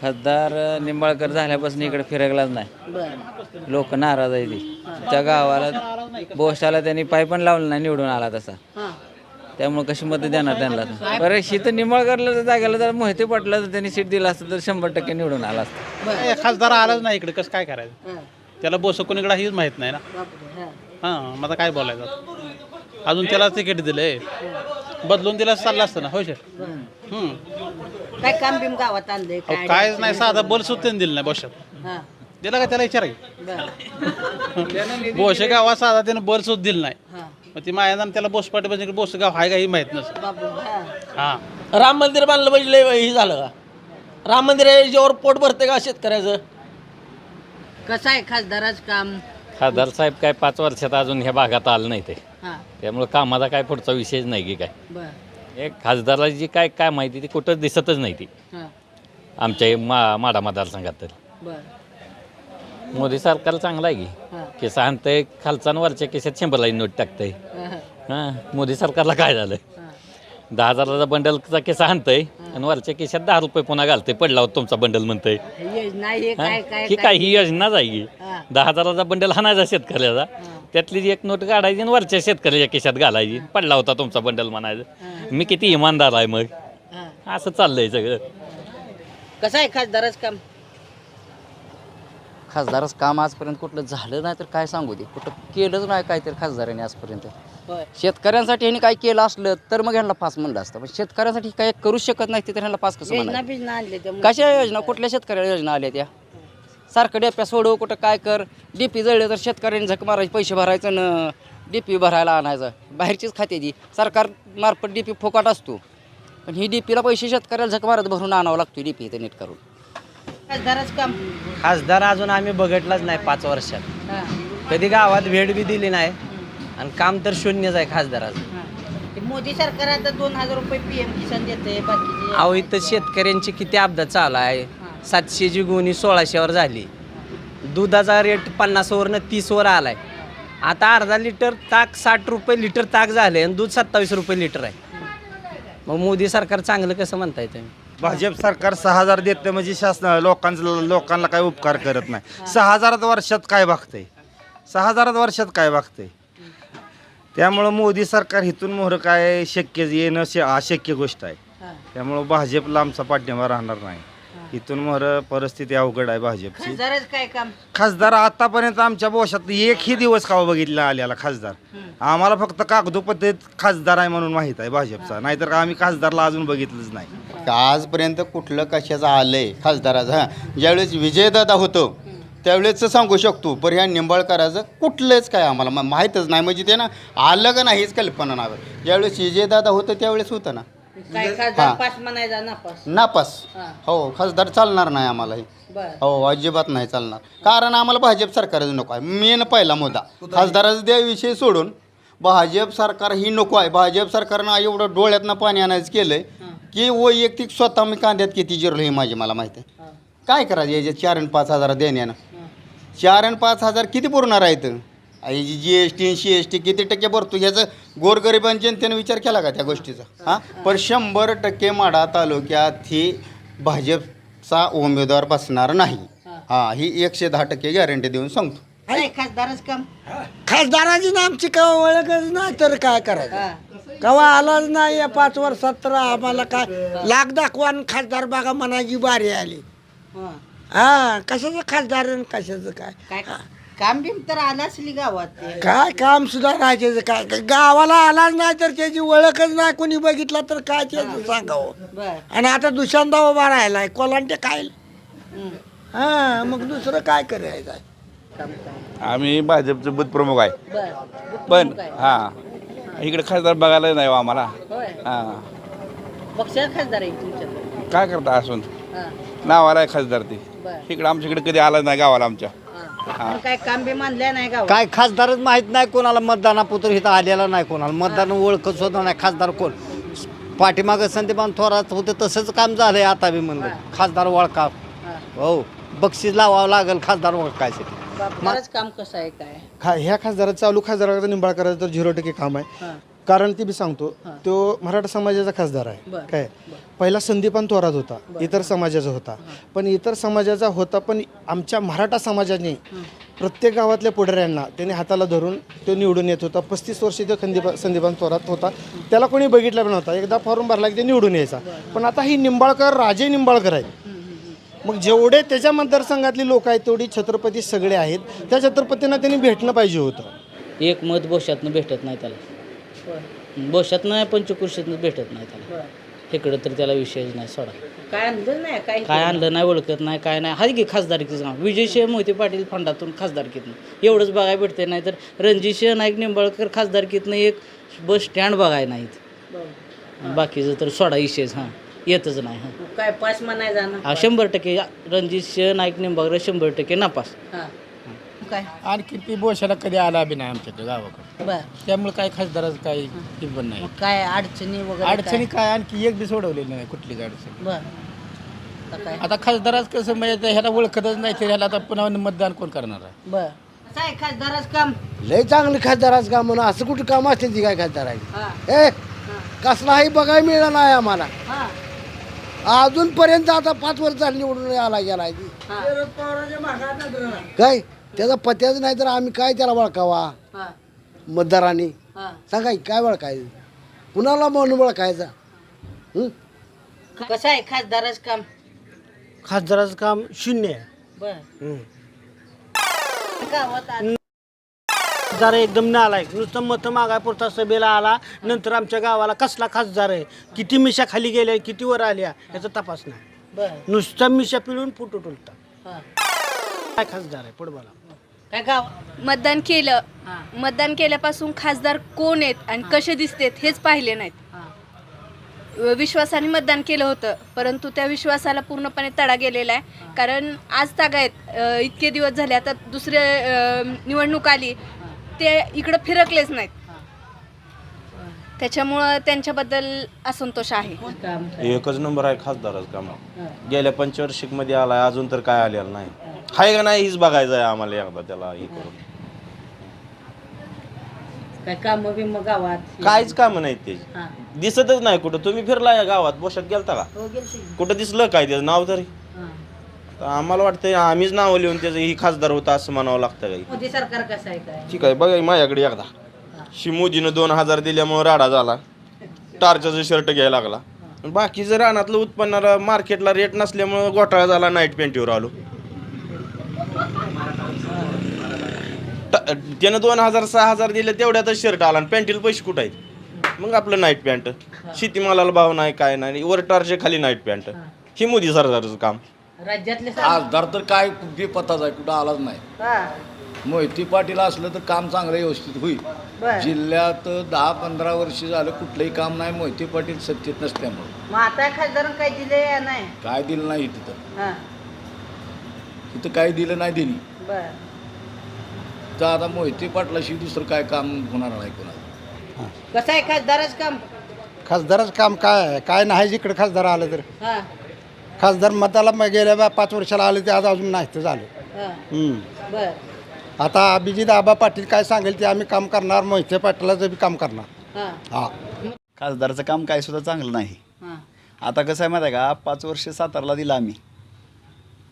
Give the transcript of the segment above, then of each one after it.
खासदार निंबाळकर झाल्यापासून इकडे फिरकलाच नाही. लोक नाराज आहे ती. त्या गावाला बोस्टाला त्यांनी पाय पण लावला नाही निवडून आला तसा. त्यामुळे कशी मत देणार त्यांना? बरं शीत निंबाळकरला जर जागेला जर मोहिते पाटला जर त्यांनी सीट दिला असतं तर शंभर टक्के निवडून आला असतं. खासदार आलाच नाही इकडे. कसं काय करायचं? हां. त्याला बोस कोणीकडे हेच माहीत नाही ना. हां. हां मग आता काय बोलायचं? अजून त्याला तिकीट दिलंय. बदलून दिला चाललं असतं ना हो सर हम्म. काय काम बिम गावात आणलंय अहो, कायच नाही साधा बल सुद्धा दिलं नाही बोशात. हां. दिला का त्याला विचार बर. बोशे गावात साधा त्यानं बल सुद्धा दिलं नाही. हां. मग ती मायानं त्याला बोस पाठी म्हणजे बोस गाव हाय का ही माहीत नसतं. हां. हां. राम मंदिर बांधलं म्हणजे लय हे झालं. का राम मंदिर याच्यावर पोट भरते का शेतकऱ्याचं? कसं आहे खासदाराचं काम? खासदार साहेब काय पाच वर्षात अजून ह्या भागात आलं नाही ते. हां. त्यामुळे कामाचा काय पुढचा विषयच नाही की काय. बर. एक खासदाराची जी काय काय माहिती ती कुठंच दिसतच नाही ती. हां. आमच्या मा माडा मतदारसंघात तर. बर. मोदी सरकार चांगलं आहे की. हां. केस आणतंय खालचा आणि वरच्या केसात शंभरला नोट टाकतंय. हां. हां मोदी सरकारला काय झालं दहा हजाराचा बंडलचा केस आणतंय आणि वरच्या केसात दहा रुपये पुन्हा घालतंय. पडला होता तुमचा बंडल म्हणतंय. हे योजना हे हां? काय काय ही काय ही योजनाच आहे की हां. दहा हजाराचा बंडल हाणायचा शेतकऱ्याचा. त्यातली जी एक नोट काढायची आणि वरच्या शेतकऱ्याच्या खिशात घालायची. पडला होता तुमचा बंडल म्हणायचं. मी किती इमानदार आहे मग. हां. असं चाललंय सगळं. कसं आहे खासदाराचं काम? खासदारच काम आजपर्यंत कुठलं झालं नाही तर काय सांगू दे. कुठं केलंच नाही काहीतरी खासदारांनी आजपर्यंत. होय शेतकऱ्यांसाठी ह्यांनी काय केलं असलं तर मग ह्यांना पास म्हणलं असतं. पण शेतकऱ्यांसाठी काय करूच शकत नाही तर ह्यांना पास कसं योजना म्हणायचं? बिजना आणले त्यामुळे कशा योजना? कुठल्या शेतकऱ्याला योजना आल्या त्या? सारखं डेप्या सोडव कुठं काय कर. डीपी जळले तर शेतकऱ्यांनी झक मारायची पैसे भरायचं न डीपी भरायला आणायचं. बाहेरचीच खात्याची सरकार मार्फत डीपी फुकाट असतो. पण ही डीपीला पैसे शेतकऱ्याला झक मारत भरून आणावं लागतो डीपी इथं नीट करून. खासदाराचं काम. खासदार अजून आम्ही बघितलाच नाही पाच वर्षात. हां. कधी गावात भेट बी दिली नाही. आणि काम तर शून्यच आहे खासदाराचं. हां. ते मोदी सरकार आता दोन हजार रुपये पीएम किसान देते बाकीचे अहो इथं शेतकऱ्यांची किती अपघात चालू आहे. सातशेची गुणी सोळाशेवर झाली. दुधाचा रेट पन्नासवरनं तीसवर आलाय. आता अर्धा लिटर ताक साठ रुपये लिटर ताक झाले आणि दूध सत्तावीस रुपये लिटर आहे. मग मोदी सरकार चांगलं कसं म्हणताय तुम्ही? भाजप सरकार सहा हजार देतं म्हणजे शासन लोकांचं लोकांना काय उपकार करत नाही. सहा हजारात वर्षात काय बघतंय सहा हजारात वर्षात काय बघतंय त्यामुळं मोदी सरकार इथून मोहर काय शक्य येणं श- अशक्य गोष्ट आहे. हां. त्यामुळं भाजपला आमचा पाठिंबा राहणार नाही. इथून मोहर परिस्थिती अवघड आहे भाजपची. खासदाराचं काय काम? खासदार आतापर्यंत आमच्या बोशात एकही दिवस का बघितला आलेला खासदार. आम्हाला फक्त कागदोपत्रीत खासदार आहे म्हणून माहीत आहे भाजपचा. नाहीतर आम्ही खासदारला अजून बघितलंच नाही. आजपर्यंत कुठलं कशाचं आलंय खासदाराचं? हां. ज्यावेळेस विजयदादा होतो त्यावेळेस सांगू शकतो पण ह्या निंबाळकराचं कुठलंच काय आम्हाला मा- माहीतच नाही. म्हणजे ते ना आलं का नाही हेच कल्पना नाही ज्यावेळेस विजयदादा होतं त्यावेळेस होतं ना. काय खासदार पास म्हणायचा नापास. नापास. हां. हो खासदार चालणार नाही आम्हाला हे. बर. हो अजिबात नाही चालणार. कारण आम्हाला भाजप सरकारच नको आहे. मेन पहिला मुद्दा. खासदाराचा द्या विषय सोडून भाजप सरकार ही नको आहे. भाजप सरकारनं एवढं डोळ्यातनं पाणी आणायचं केलंय की वैयक्तिक स्वतः मी कांद्यात किती जिरलो हे माझी मला माहिती आहे. काय करायचं? याच्यात चार आणि पाच हजार देण्यानं. चार आणि पाच हजार किती पुरणार आहेत? G S T C S T किती टक्के भरतो? ह्याचं गोरगरिबांच्या जनतेनं विचार केला का त्या गोष्टीचा? हां? पण शंभर टक्के माडा तालुक्यात ही भाजपचा उमेदवार बसणार नाही. हां. ही एकशे दहा टक्के गॅरंटी देऊन सांगतो. काय खासदाराचं काम. खासदाराची ना आमची कवा ओळखच नाही तर काय करायचं? हां. कवा आलाच नाही या पाच वर्षात तर आम्हाला काय? लाख दाखवा आणि खासदार बघा म्हणायची बारी आली. हां. हा कशाचं खासदार आणि कशाचं काय? काय काम बिम तर आलं असली गावात ते. काय काम सुद्धा नाही त्याचं काय काय गावाला आलाच नाही तर त्याची ओळखच नाही. कोणी बघितला तर काय त्याचं सांगावं. बर. आणि आता दुसऱ्यांदा उभा राहिलाय कोलांटे काय? हं. हा मग दुसरं काय करायचं आहे? आम्ही भाजपचे बुथ प्रमुख आहे. बर. पण काय? हां. इकडे खासदार बघायला नाही हो आम्हाला. होय. हां. पक्षात खासदार आहे तुमच्याकडे. काय करता असून? हां. नावाला आहे खासदार ती. बर. इकडे आमच्याकडे कधी आला नाही गावाला आमच्या. हां. पण काय काम बी मानल्या नाही काय खासदारच माहीत नाही कोणाला मतदानापुत्र इथं आलेला नाही कोणाला. मतदान ओळखत सुद्धा नाही खासदार कोण. पाठीमागं संदीपान थोरात होतं तसंच काम झालंय आता बी म्हणलं. खासदार ओळखा. हां. बक्षीस लावावं लागेल खासदार ओळखायसाठी. बापराच काम कसं आहे काय? खा ह्या खासदाराचं चालू खासदाराचं निंबाळकराचं तर झिरो टक्के काम आहे. हां. कारण ती मी सांगतो तो मराठा समाजाचा खासदार आहे. काय? पहिला संदीपान थोरात होता इतर समाजाचा होता. पण इतर समाजाचा होता पण आमच्या मराठा समाजाने प्रत्येक गावातल्या पुढाऱ्यांना त्याने हाताला धरून तो निवडून येत होता. पस्तीस वर्ष तो खंदीपा संदीपान थोरात होता. त्याला कोणी बघितलं पण नव्हता. एकदा फॉर्म भरला की ते निवडून यायचा. पण आता ही निंबाळकर राजे निंबाळकर आहेत. मग जेवढे त्याच्या मतदारसंघातली लोक आहेत तेवढी छत्रपती सगळे आहेत. त्या छत्रपतींना त्यांनी भेटणं पाहिजे होतं. एक मत बोशातनं भेटत नाही त्याला. बोशातनं नाही पंचकृषीतनं भेटत नाही त्याला. इकडं तर त्याला विषयच नाही सोडा. काय आणलं नाही काय काय आणलं नाही ओळखत नाही काय नाही. हाय की खासदारकीचं नाव? विजयशिव मोहिते पाटील फंडातून खासदारकीतनं. एवढंच बघायला भेटते नाही तर रणजितसिंह नाईक निंबाळकर खासदारकीतनं एक बस स्टँड बघायला नाहीत. बाकीचं तर सोडा विषयच हां. येतच नाही हां. काय पाच म्हणायचा ना हा शंभर टक्के रणजितसिंह नाईक निंबाळकर शंभर टक्के नापास. हा. काय? आणखी ती बोशाला कधी आला बी नाही आमच्या गावाकडे. बर. त्यामुळे काय खासदाराचं काही किंमत नाही. मग काय अडचणी वगैरे अडचणी काय आणखी एक बी सोडवलेली नाही कुठलीच अडचण. बर. आता काय? आता खासदाराच कसं म्हणजे ह्याला ओळखतच नाही तर ह्याला आता पुन्हा मतदान कोण करणार आहे? बर. आहे खासदारच काम? लय चांगलं खासदाराचं काम म्हणून असं कुठं काम असते ती काय खासदाराची हा. ए कसलाही बघायला मिळाला नाही आम्हाला. हा. अजूनपर्यंत आता पाच वर्ष झाली निवडून आला गेलाय ती. काय? त्याचा पत्याच नाही तर आम्ही काय त्याला वळखावा? हा. मतदारांनी. हा. सांगा की काय वळखायचं? कुणाला म्हणून वळखायचा? हं? कसं आहे खासदारच काम? खासदाराचं काम शून्य आहे. बर. गावात आ- खासदार एकदम नालायक. नुसतं मतं मागायपुरता सभेला आला नंतर आमच्या गावाला कसला खासदार आहे? किती मिशा खाली गेल्या किती वर आल्या याचा तपास नाही. बर. नुसतं मिशा पिळून फुटू टुलता हा. काय खासदार आहे? पुढे बोला. काय गाव? मतदान केलं. हा. मतदान केल्यापासून खासदार कोण आहेत आणि कसे दिसतेत हेच पाहिले नाहीत. हा. विश्वासाने मतदान केलं होतं परंतु त्या विश्वासाला पूर्णपणे तडा गेलेला आहे. कारण आज तागायत अ, इतके दिवस झाले आता दुसरे अ, निवडणूक आली ते इकडं फिरकलेच नाहीत. त्याच्यामुळं त्यांच्याबद्दल असंतोष आहे. काम एकच नंबर आहे खासदारच काम. गेल्या पंचवार्षिकमध्ये आलाय अजून तर काय आलेलं नाही. हाय का नाही हीच बघायचं आहे आम्हाला एकदा त्याला हे करून. काय काम बिम गावात? काहीच काम नाहीत त्याची. हा. दिसतच नाही कुठं. तुम्ही फिरला या गावात? बोशात गेलता का? हो गेलती कुठं दिसलं काय त्याचं नाव तरी? हा. तर आम्हाला वाटतं आम्हीच नाव लिहून त्याचं ही खासदार होता असं म्हणावं लागतं काही. मोदी सरकार कसं आहे काय? ठीक आहे बघा माझ्याकडे एकदा. शि मोदीनं दोन हजार दिल्यामुळे राडा झाला. टार्चाचं शर्ट घ्यायला लागला. बाकीचं रानातलं उत्पन्नाला मार्केटला रेट नसल्यामुळं घोटाळा झाला नाईट पॅन्टीवर आलो. त्यानं दोन हजार सहा हजार दिले तेवढ्यातच शर्ट आला आणि पॅन्टीला पैसे कुठं आहेत? मग आपलं नाईट पॅन्ट शेतीमालाला भाव नाही काय नाही वर टार्चे खाली नाईट पॅन्ट ही. मोदी सरकारचं काम. राज्यातले खासदार तर काय बी पत्ताच आहे कुठं आलाच नाही. मोहिती पाटील असलं तर काम चांगलं व्यवस्थित होईल. बर. जिल्ह्यात दहा पंधरा वर्ष झालं कुठलंही काम नाही मोहिती पाटील सत्तेत नसल्यामुळे. मग आता खासदार काय दिले या नाही? काय दिलं नाही तिथं हा. तिथं काय दिलं नाही दिली बर. तर आता मोहिती पाटलाशी दुसरं काय काम होणार नाही कोणाला कसं आहे खासदारच काम? खासदाराचं काम काय आहे? काय नाही जिकडे खासदार आलं तर. हा. खासदार मताला मग गेल्या बा- पाच वर्षाला आले ते आज अजून नाही तर झालं. हा. हम्म. बर. आता अभिजित आबा पाटील काय सांगेल ते आम्ही काम करणार मोहिते पाटलाचं बी काम करणार. हा. हा. खासदारचं काम काय सुद्धा चांगलं नाही. हा. आता कसं आहे माहिती आहे का? पाच वर्ष सातारला दिलं आम्ही.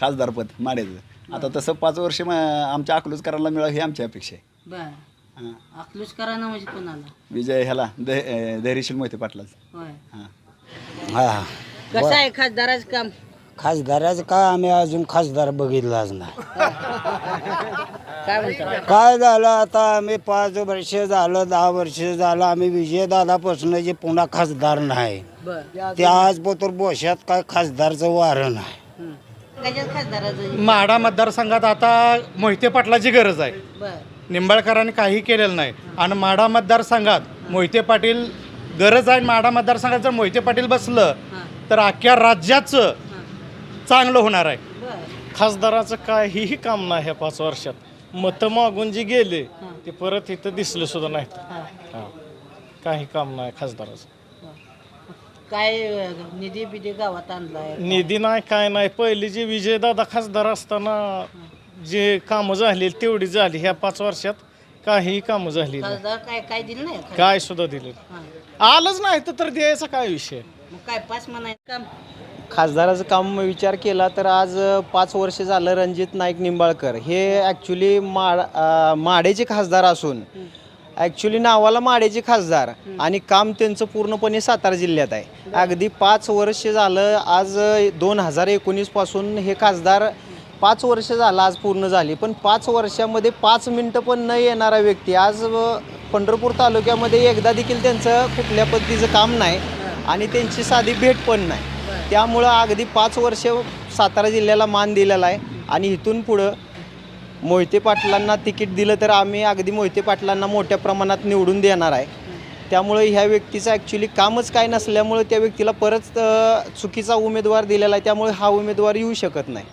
खासदारपद माड्याचं आता तसं पाच वर्ष म- आमच्या अकलूज करायला मिळावं ही आमची अपेक्षा आहे. बर. हां. अकलूज करा ना म्हणजे कोणाला? विजय ह्याला ध धैर्यशील मोहिते पाटलाचं. होय. हां. हा कसं आहे खासदारच काम? खासदाराचं काय आम्ही अजून खासदार बघितलाच नाही. काय म्हणतो? काय झालं आता? आम्ही पाच वर्ष झालं दहा वर्ष झालं आम्ही विजयदादापासून जे पुन्हा खासदार नाही. बर. ते आज पोतर बोशात काय खासदारचं वारं नाही. खासदाराचं माढा मतदारसंघात आता मोहिते पाटलाची गरज आहे. बर. निंबाळकरांनी काही केलेलं नाही. आणि माढा मतदारसंघात मोहिते पाटील गरज आहे. माढा मतदारसंघात जर मोहिते पाटील बसलं तर अख्ख्या राज्याचं चांगलं होणार आहे. खासदाराचं काहीही काम नाही ह्या पाच वर्षात. मतं मागून जे गेले ते परत इथं दिसले सुद्धा नाहीत. हा. काही काम नाही खासदाराचं. काय अं, निधी बिधी गावात आणलाय? निधी नाही काय नाही. पहिली जी विजयदादा खासदार असताना जे कामं झाली तेवढी झाली. ह्या पाच वर्षात काही कामं झाली नाही. खासदार काय काय दिलं नाही का? काय सुद्धा दिले आलंच नाही तर तर द्यायचा काय विषय? मग काय पाच म्हणायचं काम? खासदाराचं काम विचार केला तर आज पाच वर्ष झालं रणजित नाईक निंबाळकर. हे ॲक्च्युली माड माडेचे खासदार असून ॲक्च्युली नावाला माडेचे खासदार आणि काम त्यांचं पूर्णपणे सातारा जिल्ह्यात आहे. अगदी पाच वर्ष झालं आज दोन हजार एकोणीसपासून हे खासदार पाच वर्ष झालं आज पूर्ण झाली. पण पाच वर्षामध्ये पाच मिनटं पण न येणारा व्यक्ती आज पंढरपूर तालुक्यामध्ये एकदा देखील त्यांचं कुठल्या पद्धतीचं काम नाही आणि त्यांची साधी भेट पण नाही. त्यामुळं अगदी पाच वर्ष सातारा जिल्ह्याला मान दिलेला आहे. आणि इथून पुढं मोहिते पाटलांना तिकीट दिलं तर आम्ही अगदी मोहिते पाटलांना मोठ्या प्रमाणात निवडून देणार आहे. त्यामुळे ह्या व्यक्तीचं ॲक्च्युली कामच काय नसल्यामुळं त्या व्यक्तीला परत चुकीचा उमेदवार दिलेला आहे. त्यामुळे हा उमेदवार येऊ शकत नाही.